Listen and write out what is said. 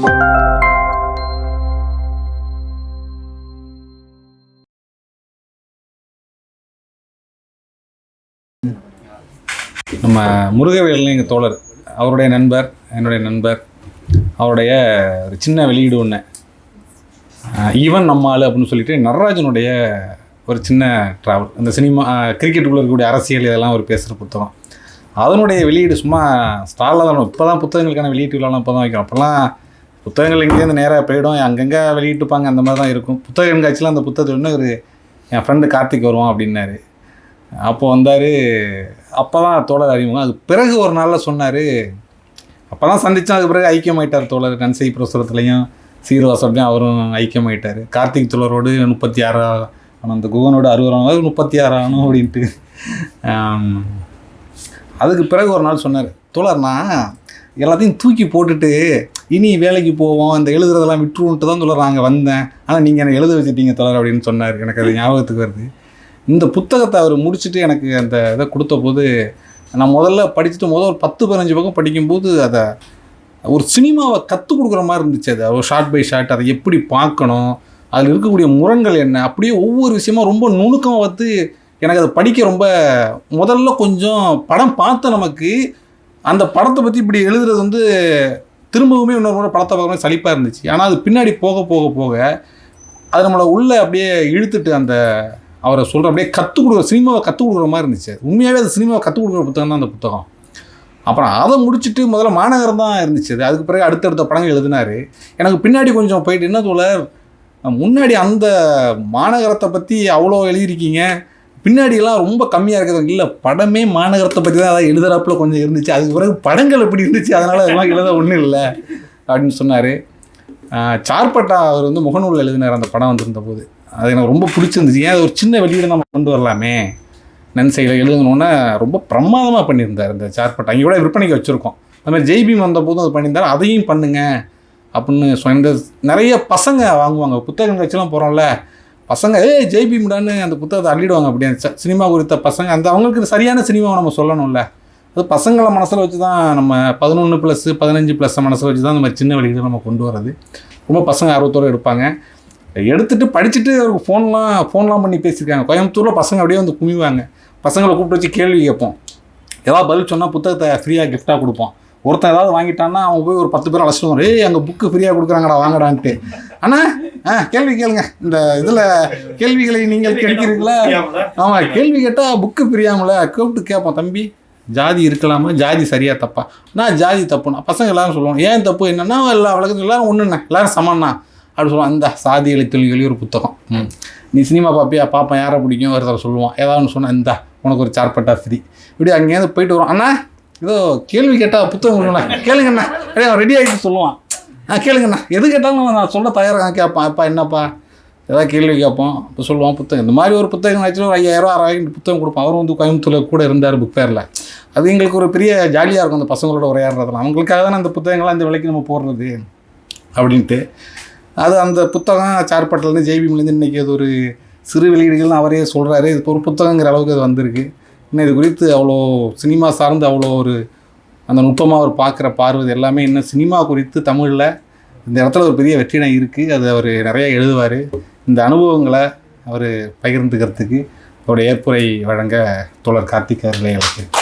நம்ம முருகவேலன் எங்கள் தோழர். அவருடைய நண்பர் என்னுடைய நண்பர் அவருடைய ஒரு சின்ன வெளியீடு ஒன்று ஈவன் நம்மால் அப்படின்னு சொல்லிட்டு நடராஜனுடைய ஒரு சின்ன ட்ராவல் இந்த சினிமா கிரிக்கெட்டுக்குள்ளே இருக்கக்கூடிய அரசியல் இதெல்லாம் ஒரு பேசுகிற புத்தகம். அதனுடைய வெளியீடு சும்மா ஸ்டாலில் தான் இப்போ தான் புத்தகங்களுக்கான வெளியீட்டு விழாலாம் இப்போ தான் வைக்கிறோம். அப்போல்லாம் புத்தகங்கள் இங்கேருந்து நேராக போயிடும். அங்கங்கே வெளியிட்டுப்பாங்க அந்த மாதிரி தான் இருக்கும். புத்தக கண்காட்சியில் அந்த புத்தகத்தை ஒன்று ஒரு என் ஃப்ரெண்டு கார்த்திக் வருவான் அப்படின்னாரு. அப்போ வந்தார். அப்போ தான் தோழர் அறிமுகம். அது பிறகு ஒரு நாளில் சொன்னார் அப்போ தான் சந்தித்தோம் அதுக்கு பிறகு ஐக்கியமாயிட்டார் தோழர். நன்சை பிரசுரத்துலையும் சீர்வாசம்லையும் அவரும் ஐக்கியமாயிட்டார். கார்த்திக் தோழரோடு முப்பத்தி ஆறு அந்த குகனோட அறுபதாம் முப்பத்தி ஆறு அப்படின்ட்டு. அதுக்கு பிறகு ஒரு நாள் சொன்னார் தோழர்னா எல்லாத்தையும் தூக்கி போட்டுட்டு இனி வேலைக்கு போவோம் அந்த எழுதுறதெல்லாம் விட்டுருன்ட்டு தான் சொல்கிறாங்க வந்தேன். ஆனால் நீங்கள் எனக்கு எழுத வச்சுட்டீங்க தொடர் அப்படின்னு சொன்னார். எனக்கு அது ஞாபகத்துக்கு வருது. இந்த புத்தகத்தை அவர் முடிச்சுட்டு எனக்கு அந்த இதை கொடுத்த போது நான் முதல்ல படிச்சுட்டு முதல் ஒரு பத்து பதினஞ்சு பக்கம் படிக்கும்போது அதை ஒரு சினிமாவை கற்றுக் கொடுக்குற மாதிரி இருந்துச்சு அது. ஒரு ஷார்ட் பை ஷார்ட் அதை எப்படி பார்க்கணும் அதில் இருக்கக்கூடிய முரண்கள் என்ன அப்படியே ஒவ்வொரு விஷயமா ரொம்ப நுணுக்கமாக வந்து எனக்கு அதை படிக்க ரொம்ப முதல்ல கொஞ்சம் படம் பார்த்த நமக்கு அந்த படத்தை பற்றி இப்படி எழுதுறது வந்து திரும்பவுமே இன்னொரு முறை படத்தை பார்க்கணும் சலிப்பாக இருந்துச்சு. ஆனால் அது பின்னாடி போக போக போக அது நம்மளை உள்ளே அப்படியே இழுத்துட்டு அந்த அவரை சொல்கிற அப்படியே கற்றுக் கொடுக்குற சினிமாவை கற்றுக் கொடுக்குற மாதிரி இருந்துச்சு. உண்மையாகவே அது சினிமாவை கற்றுக் கொடுக்குற புத்தகம் தான் அந்த புத்தகம். அப்புறம் அதை முடிச்சுட்டு முதல்ல மாநகரம் தான் இருந்துச்சு அது. அதுக்கு பிறகு அடுத்தடுத்த படங்கள் எழுதினார். எனக்கு பின்னாடி கொஞ்சம் போயிட்டு என்ன தோல முன்னாடி அந்த மாநகரத்தை பற்றி அவ்வளோ எழுதியிருக்கீங்க. பின்னாடியெல்லாம் ரொம்ப கம்மியாக இருக்கிறது. இல்லை படமே மாநகரத்தை பற்றி தான் அதான் எழுதுறாப்புல கொஞ்சம் இருந்துச்சு. அதுக்கு பிறகு படங்கள் எப்படி இருந்துச்சு? அதனால் அதெல்லாம் எழுத ஒன்றும் இல்லை. அப்படின்னு சொன்னார். சார்பட்டா அவர் வந்து முகநூல் எழுதினார் அந்த படம் வந்திருந்த போது அது எனக்கு ரொம்ப பிடிச்சிருந்துச்சு. ஏன் அது ஒரு சின்ன வெளியீடு நம்ம கொண்டு வரலாமே. நன்சையில் எழுதணுன்னா ரொம்ப பிரமாதமாக பண்ணியிருந்தார் இந்த சார்பட்டா. இங்கே கூட விற்பனைக்கு வச்சுருக்கோம். அது மாதிரி ஜெய்பீம் வந்த போதும் அது பண்ணியிருந்தார். அதையும் பண்ணுங்க. அப்படின்னு சொன்ன நிறைய பசங்க வாங்குவாங்க. புத்தகம் கட்சிலாம் போகிறோம்ல பசங்க ஏய் ஜெய்பீம்டான்னு அந்த புத்தகத்தை அள்ளிடுவாங்க அப்படியே ச- சினிமா குறித்த பசங்க. அந்த அவங்களுக்கு சரியான சினிமாவை நம்ம சொல்லணும்ல. அது பசங்களை மனசில் வச்சு தான் நம்ம பதினொன்று ப்ளஸ்ஸு பதினஞ்சு ப்ளஸ் மனசில் வச்சு தான் நம்ம சின்ன வழிகளை நம்ம கொண்டு வர்றது. ரொம்ப பசங்க ஆர்வத்தோடு எடுப்பாங்க. எடுத்துட்டு படிச்சுட்டு அவருக்கு ஃபோன்லாம் ஃபோன்லாம் பண்ணி பேசியிருக்காங்க. கோயம்புத்தூரில் பசங்க அப்படியே வந்து குமிவாங்க. பசங்களை கூப்பிட்டு வச்சு கேள்வி கேட்போம். ஏதாவது பதில் சொன்னால் புத்தகத்தை ஃப்ரீயாக கிஃப்டாக கொடுப்போம். ஒருத்தன் ஏதாவது வாங்கிட்டான்னா அவன் போய் ஒரு பத்து பேர் அழைச்சிட்டு வரும் ஏய் அங்கே புக்கு ஃப்ரீயாக கொடுக்குறாங்கடா வாங்கடான்ட்டு. அண்ணா ஆ கேள்வி கேளுங்க. இந்த இதில் கேள்விகளை நீங்கள் கேட்கிறீங்களா ஆமாம் கேள்வி கேட்டால் புக்கு பிரியாமல கூப்பிட்டு கேட்போம் தம்பி ஜாதி இருக்கலாமா? ஜாதி சரியா தப்பா? நான் ஜாதி தப்புண்ணா பசங்க எல்லாரும் சொல்லுவாங்க ஏன் தப்பு? என்னன்னா எல்லா வழக்கத்துல எல்லாரும் ஒன்றுண்ணே எல்லாரும் சமண்ணா அப்படி சொல்லுவான். இந்த சாதி எழுத்தொழிகளி ஒரு புத்தகம். நீ சினிமா பார்ப்பியா பார்ப்பேன் யாரை பிடிக்கும்? ஒருத்தர் சொல்லுவான். ஏதாவது ஒன்று சொன்னா இந்தா உனக்கு ஒரு சார்பட்டா ஃப்ரீ இப்படி அங்கேருந்து போயிட்டு வரோம் அண்ணா ஏதோ கேள்வி கேட்டால் புத்தகம் கொடுங்களா கேளுங்கண்ணா. அப்படியே அவன் ரெடி ஆகிட்டு சொல்லுவான். ஆ கேளுங்கண்ணா. எது கேட்டாலும் நான் சொல்ல தயாராக கேட்பான். அப்பா என்னப்பா? ஏதாவது கேள்வி கேட்போம். இப்போ சொல்லுவான் புத்தகம். இந்த மாதிரி ஒரு புத்தகம் ஆச்சுன்னா ஒரு ஐயாயிரம் ஆறாயிரம் புத்தகம் கொடுப்போம் அவரும் வந்து கோயம்புத்தூரில் கூட இருந்தார் புக் ஃபேரில் அது எங்களுக்கு ஒரு பெரிய ஜாலியாக இருக்கும் அந்த பசங்களோட உரையாடுறதுலாம் அவங்களுக்காக தானே அந்த புத்தகங்கள்லாம் இந்த விலைக்கு நம்ம போடுறது அப்படின்ட்டு. அது அந்த புத்தகம் சார்பட்டிலேருந்து ஜெய்பிம்லேருந்து இன்றைக்கி அது ஒரு சிறு வெளியீடுகள்னு அவரே சொல்கிறாரு இது இப்போ ஒரு புத்தகங்கிற அளவுக்கு அது வந்திருக்கு. இன்னும் இது குறித்து அவ்வளோ சினிமா சார்ந்து அவ்வளோ ஒரு அந்த நுட்பமாக அவர் பார்க்குற பார்வை எல்லாமே இன்னும் சினிமா குறித்து தமிழில் இந்த இடத்துல ஒரு பெரிய வெற்றிடம் இருக்குது அது அவர் நிறைய எழுதுவார். இந்த அனுபவங்களை அவர் பகிர்ந்துக்கிறதுக்கு அவருடைய ஏற்புரை வழங்க தோழர் கார்த்திக் அவர்களை அழைக்கிறேன்